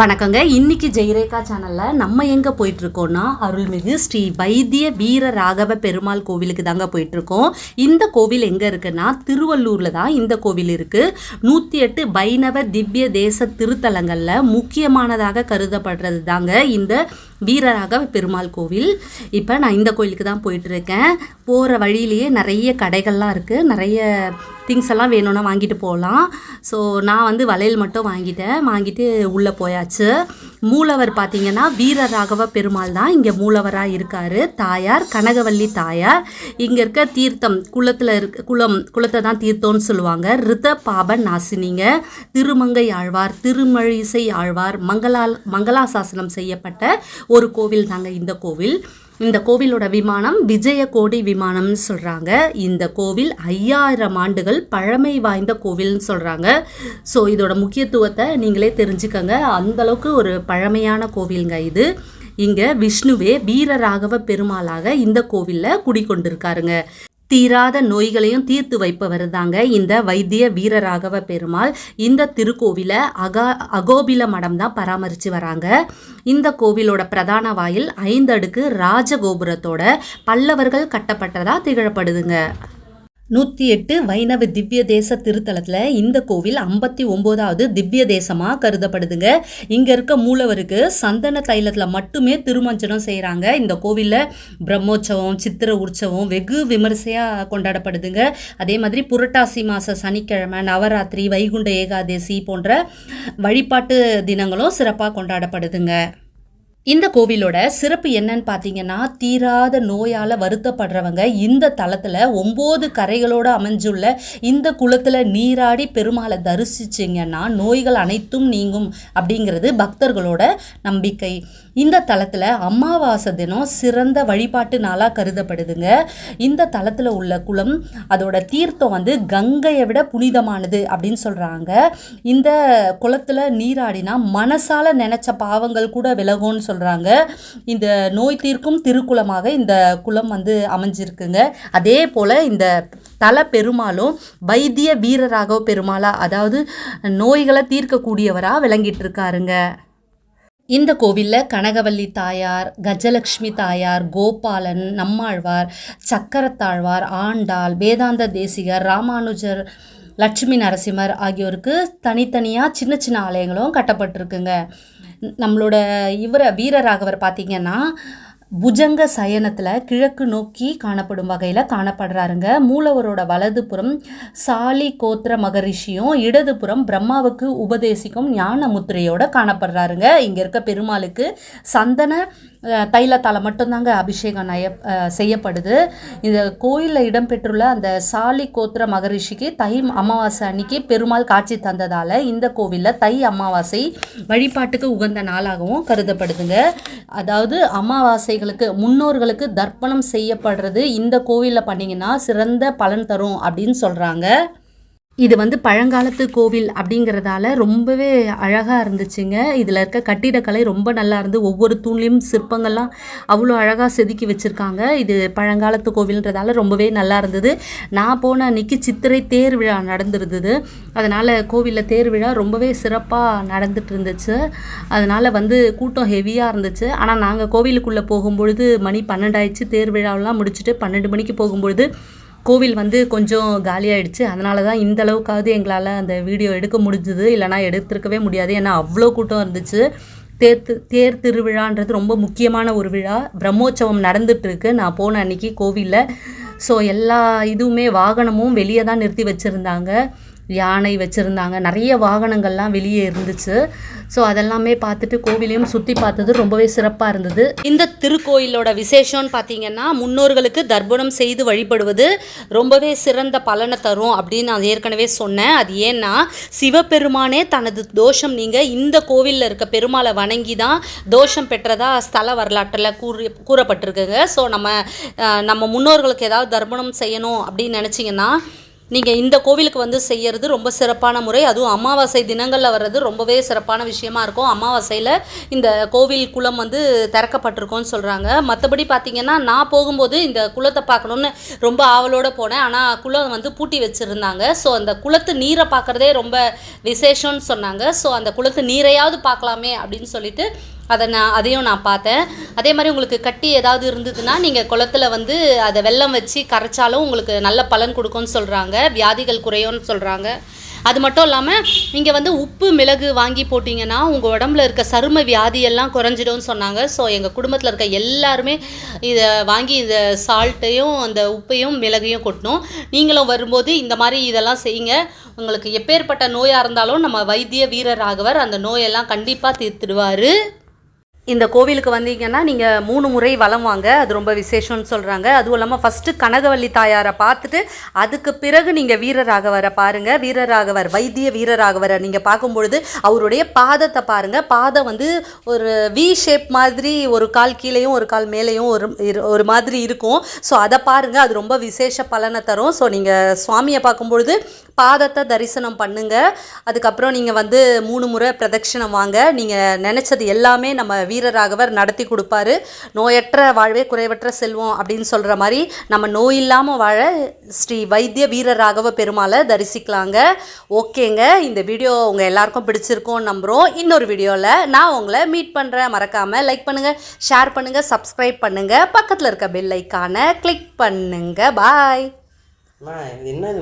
வணக்கங்க. இன்னைக்கு ஜெயரேகா சேனலில் நம்ம எங்கே போயிட்டுருக்கோன்னா அருள்மிகு ஸ்ரீ வைத்திய வீர ராகவ பெருமாள் கோவிலுக்கு தாங்க போயிட்டுருக்கோம். இந்த கோவில் எங்கே இருக்குன்னா திருவள்ளூரில் தான் இந்த கோவில் இருக்குது நூற்றி எட்டு வைணவ திவ்ய தேச திருத்தலங்களில் முக்கியமானதாக கருதப்படுறது தாங்க இந்த வீரராகவ பெருமாள் கோவில். இப்போ நான் இந்த கோயிலுக்கு தான் போயிட்டுருக்கேன் போகிற வழியிலேயே நிறைய கடைகள்லாம் இருக்குது நிறைய திங்ஸ் எல்லாம் வேணும்னா வாங்கிட்டு போகலாம் ஸோ நான் வந்து வளையல் மட்டும் வாங்கிட்டேன். வாங்கிட்டு உள்ளே போயாச்சு. மூலவர் பார்த்திங்கன்னா வீரராகவ பெருமாள் தான் இங்கே மூலவராக இருக்கார். தாயார் கனகவல்லி தாயார். இங்கே இருக்க தீர்த்தம் குளத்தில் இருக்க குளம் குளத்தை தான் தீர்த்தம்னு சொல்லுவாங்க. ரித பாப நாசினிங்க. திருமங்கை ஆழ்வார் திருமழிசை ஆழ்வார் மங்களா மங்களாசாசனம் செய்யப்பட்ட ஒரு கோவில் தாங்க இந்த கோவில். இந்த கோவிலோட விமானம் விஜயகோடி விமானம்னு சொல்கிறாங்க இந்த கோவில் ஐயாயிரம் ஆண்டுகள் பழமை வாய்ந்த கோவில்னு சொல்கிறாங்க ஸோ இதோட முக்கியத்துவத்தை நீங்களே தெரிஞ்சுக்கங்க. அந்தளவுக்கு ஒரு பழமையான கோவிலுங்க இது. இங்கே விஷ்ணுவே வீரராகவ பெருமாளாக இந்த கோவிலில் குடிக்கொண்டிருக்காருங்க. தீராத நோய்களையும் தீர்த்து வைப்பவர் தாங்க இந்த வைத்திய வீரராகவ பெருமாள். இந்த திருக்கோவிலை அகா அகோபில மடம் தான் பராமரித்து வராங்க. இந்த கோவிலோட பிரதான வாயில் ஐந்தடுக்கு ராஜகோபுரத்தோட பல்லவர்கள் கட்டப்பட்டதாக திகழப்படுதுங்க. நூற்றி எட்டு வைணவ திவ்ய தேச திருத்தலத்தில் இந்த கோவில் ஐம்பத்தி ஒம்போதாவது திவ்ய தேசமாக கருதப்படுதுங்க. இங்கே இருக்க மூலவருக்கு சந்தன தைலத்தில் மட்டுமே திருமஞ்சனம் செய்கிறாங்க இந்த கோவிலில் பிரம்மோற்சவம் சித்திர உற்சவம் வெகு விமரிசையாக கொண்டாடப்படுதுங்க. அதே மாதிரி புரட்டாசி மாத சனிக்கிழமை நவராத்திரி வைகுண்ட ஏகாதசி போன்ற வழிபாட்டு தினங்களும் சிறப்பாக கொண்டாடப்படுதுங்க. இந்த கோவிலோட சிறப்பு என்னன்னு பார்த்தீங்கன்னா தீராத நோயால் வருத்தப்படுறவங்க இந்த தளத்தில் ஒம்பது கரைகளோடு அமைஞ்சுள்ள இந்த குளத்தில் நீராடி பெருமாளை தரிசிச்சிங்கன்னா நோய்கள் அனைத்தும் நீங்கும் அப்படிங்கிறது பக்தர்களோட நம்பிக்கை. இந்த தளத்தில் அமாவாசை தினம் சிறந்த வழிபாட்டு நாளாக கருதப்படுதுங்க. இந்த தளத்தில் உள்ள குளம் அதோட தீர்த்தம் வந்து கங்கையை விட புனிதமானது அப்படின்னு சொல்கிறாங்க இந்த குளத்தில் நீராடினா மனசால நினச்ச பாவங்கள் கூட விலகும்னு சொல்கிறாங்க இந்த நோய் தீர்க்கும் திருக்குளமாக இந்த குளம் வந்து அமைஞ்சிருக்குங்க. அதே போல் இந்த தல பெருமாளும் வைத்திய வீரராகவ பெருமாளா அதாவது நோய்களை தீர்க்கக்கூடியவராக விளங்கிட்டு இருக்காருங்க இந்த கோவிலில் கனகவல்லி தாயார் கஜலக்ஷ்மி தாயார் கோபாலன் நம்மாழ்வார் சக்கரத்தாழ்வார் ஆண்டாள் வேதாந்த தேசிகர் ராமானுஜர் லட்சுமி நரசிம்மர் ஆகியோருக்கு தனித்தனியாக சின்ன சின்ன ஆலயங்களும் கட்டப்பட்டிருக்குங்க. நம்மளோட இவரை வீரராகவர் பார்த்தீங்கன்னா புஜங்க சயனத்தில் கிழக்கு நோக்கி காணப்படும் வகையில் காணப்படுறாருங்க. மூலவரோட வலதுபுறம் சாலி கோத்திர மகரிஷியும் இடதுபுறம் பிரம்மாவுக்கு உபதேசிக்கும் ஞான முத்திரையோட காணப்படுறாருங்க. இங்கே இருக்க பெருமாளுக்கு சந்தன தைலத்தால் மட்டும்தாங்க அபிஷேகம் நய செய்யப்படுது. இந்த கோயிலில் இடம்பெற்றுள்ள அந்த சாலி கோத்திர மகரிஷிக்கு தை அமாவாசை அன்னைக்கு பெருமாள் காட்சி தந்ததால் இந்த கோவிலில் தை அமாவாசை வழிபாட்டுக்கு உகந்த நாளாகவும் கருதப்படுதுங்க. அதாவது அமாவாசை அமாவாசைகளுக்கு முன்னோர்களுக்கு தர்ப்பணம் செய்யப்படுறது இந்த கோவிலில் பண்ணிங்கன்னா சிறந்த பலன் தரும் அப்படின்னு சொல்கிறாங்க இது வந்து பழங்காலத்து கோவில் அப்படிங்கிறதால ரொம்பவே அழகாக இருந்துச்சுங்க. இதில் இருக்க கட்டிடக்கலை ரொம்ப நல்லா இருந்து ஒவ்வொரு தூண்லேயும் சிற்பங்கள்லாம் அவ்வளோ அழகாக செதுக்கி வச்சுருக்காங்க. இது பழங்காலத்து கோவில்ன்றதால ரொம்பவே நல்லா இருந்தது. நான் போன அன்னைக்கு சித்திரை தேர் விழா நடந்துருந்தது. அதனால் கோவிலில் தேர் விழா ரொம்பவே சிறப்பாக நடந்துட்டு இருந்துச்சு. அதனால் வந்து கூட்டம் ஹெவியாக இருந்துச்சு. ஆனால் நாங்கள் கோவிலுக்குள்ளே போகும்பொழுது மணி பன்னெண்டாயிடுச்சு. தேர் விழாவெல்லாம் முடிச்சுட்டு பன்னெண்டு மணிக்கு போகும்பொழுது கோவில் வந்து கொஞ்சம் காலியாயிடுச்சு. அதனால தான் இந்த அளவுக்காவது எங்களால் அந்த வீடியோ எடுக்க முடிஞ்சுது. இல்லைனா எடுத்திருக்கவே முடியாது. ஏன்னா அவ்வளோ கூட்டம் இருந்துச்சு. தேர் தேர் திருவிழான்றது ரொம்ப முக்கியமான ஒரு விழா. பிரம்மோற்சவம் நடந்துகிட்ருக்கு நான் போன அன்னைக்கு கோவிலில். ஸோ எல்லா இதுவுமே வாகனமும் வெளியே தான் நிறுத்தி வச்சுருந்தாங்க. யானை வச்சுருந்தாங்க. நிறைய வாகனங்கள்லாம் வெளியே இருந்துச்சு. ஸோ அதெல்லாமே பார்த்துட்டு கோவிலையும் சுற்றி பார்த்தது ரொம்பவே சிறப்பாக இருந்தது. இந்த திருக்கோயிலோட விசேஷம்னு பார்த்தீங்கன்னா முன்னோர்களுக்கு தர்ப்பணம் செய்து வழிபடுவது ரொம்பவே சிறந்த பலனை தரும் அப்படின்னு நான் ஏற்கனவே சொன்னேன். அது ஏன்னா சிவபெருமானே தனது தோஷம் நீங்கள் இந்த கோவிலில் இருக்க பெருமாளை வணங்கி தான் தோஷம் பெற்றதா ஸ்தல வரலாற்றில் கூறி கூறப்பட்டிருக்குங்க. ஸோ நம்ம நம்ம முன்னோர்களுக்கு ஏதாவது தர்ப்பணம் செய்யணும் அப்படின்னு நினச்சிங்கன்னா நீங்கள் இந்த கோவிலுக்கு வந்து செய்கிறது ரொம்ப சிறப்பான முறை. அதுவும் அமாவாசை தினங்களில் வர்றது ரொம்பவே சிறப்பான விஷயமா இருக்கும். அமாவாசையில் இந்த கோவில் குளம் வந்து திறக்கப்பட்டிருக்கோன்னு சொல்கிறாங்க மற்றபடி பார்த்தீங்கன்னா நான் போகும்போது இந்த குளத்தை பார்க்கணுன்னு ரொம்ப ஆவலோடு போனேன். ஆனால் குளம் வந்து பூட்டி வச்சுருந்தாங்க. ஸோ அந்த குளத்து நீரை பார்க்குறதே ரொம்ப விசேஷம்னு சொன்னாங்க. ஸோ அந்த குளத்து நீரையாவது பார்க்கலாமே அப்படின்னு சொல்லிட்டு அதை நான் அதையும் நான் பார்த்தேன். அதே மாதிரி உங்களுக்கு கட்டி ஏதாவது இருந்ததுன்னா நீங்கள் குளத்துல வந்து அதை வெல்லம் வச்சு கரைச்சாலும் உங்களுக்கு நல்ல பலன் கொடுக்கும்னு சொல்கிறாங்க வியாதிகள் குறையும்னு சொல்கிறாங்க அது மட்டும் இல்லாமல் நீங்கள் வந்து உப்பு மிளகு வாங்கி போட்டிங்கன்னா உங்கள் உடம்புல இருக்க சரும வியாதியெல்லாம் குறைஞ்சிடும்னு சொன்னாங்க. ஸோ எங்கள் குடும்பத்தில் இருக்க எல்லாருமே இதை வாங்கி இந்த சால்ட்டையும் அந்த உப்பையும் மிளகையும் கொட்டணும் நீங்களும் வரும்போது இந்த மாதிரி இதெல்லாம் செய்யுங்க. உங்களுக்கு எப்பேற்பட்ட நோயாக இருந்தாலும் நம்ம வைத்திய வீரராகவர் அந்த நோயெல்லாம் கண்டிப்பாக தீர்த்துடுவார். இந்த கோவிலுக்கு வந்தீங்கன்னா நீங்கள் மூணு முறை வலம் வாங்க. அது ரொம்ப விசேஷம்னு சொல்கிறாங்க அதுவும் இல்லாமல் ஃபஸ்ட்டு கனகவல்லி தாயாரை பார்த்துட்டு அதுக்கு பிறகு நீங்கள் வீரராகவரை பாருங்கள் வீரராகவர் வைத்திய வீரராகவரை நீங்கள் பார்க்கும்பொழுது அவருடைய பாதத்தை பாருங்கள் பாதம் வந்து ஒரு வி ஷேப் மாதிரி ஒரு கால் கீழேயும் ஒரு கால் மேலேயும் ஒரு இரு- ஒரு மாதிரி இருக்கும். ஸோ அதை பாருங்கள் அது ரொம்ப விசேஷ பலனை தரும். ஸோ நீங்கள் சுவாமியை பார்க்கும்பொழுது பாதத்தை தரிசனம் பண்ணுங்கள் அதுக்கப்புறம் நீங்கள் வந்து மூணு முறை பிரதட்சணம் வாங்க. நீங்கள் நினச்சது எல்லாமே நம்ம வீரராகவர் நடத்தி கொடுப்பாரு. நோயற்ற வாழ்வே குறைவற்ற செல்வம் அப்படின்னு சொல்கிற மாதிரி நம்ம நோய் இல்லாமல் வாழ ஸ்ரீ வைத்திய வீரராகவ பெருமாளை தரிசிக்கலாங்க. ஓகேங்க. இந்த வீடியோ உங்கள் எல்லாருக்கும் பிடிச்சிருக்கோம் நம்புகிறோம் இன்னொரு வீடியோவில் நான் உங்களை மீட் பண்ணுறேன் மறக்காமல் லைக் பண்ணுங்கள் ஷேர் பண்ணுங்கள் சப்ஸ்கிரைப் பண்ணுங்கள் பக்கத்தில் இருக்க பெல் ஐக்கானை கிளிக் பண்ணுங்கள் பாய் அம்மா இது?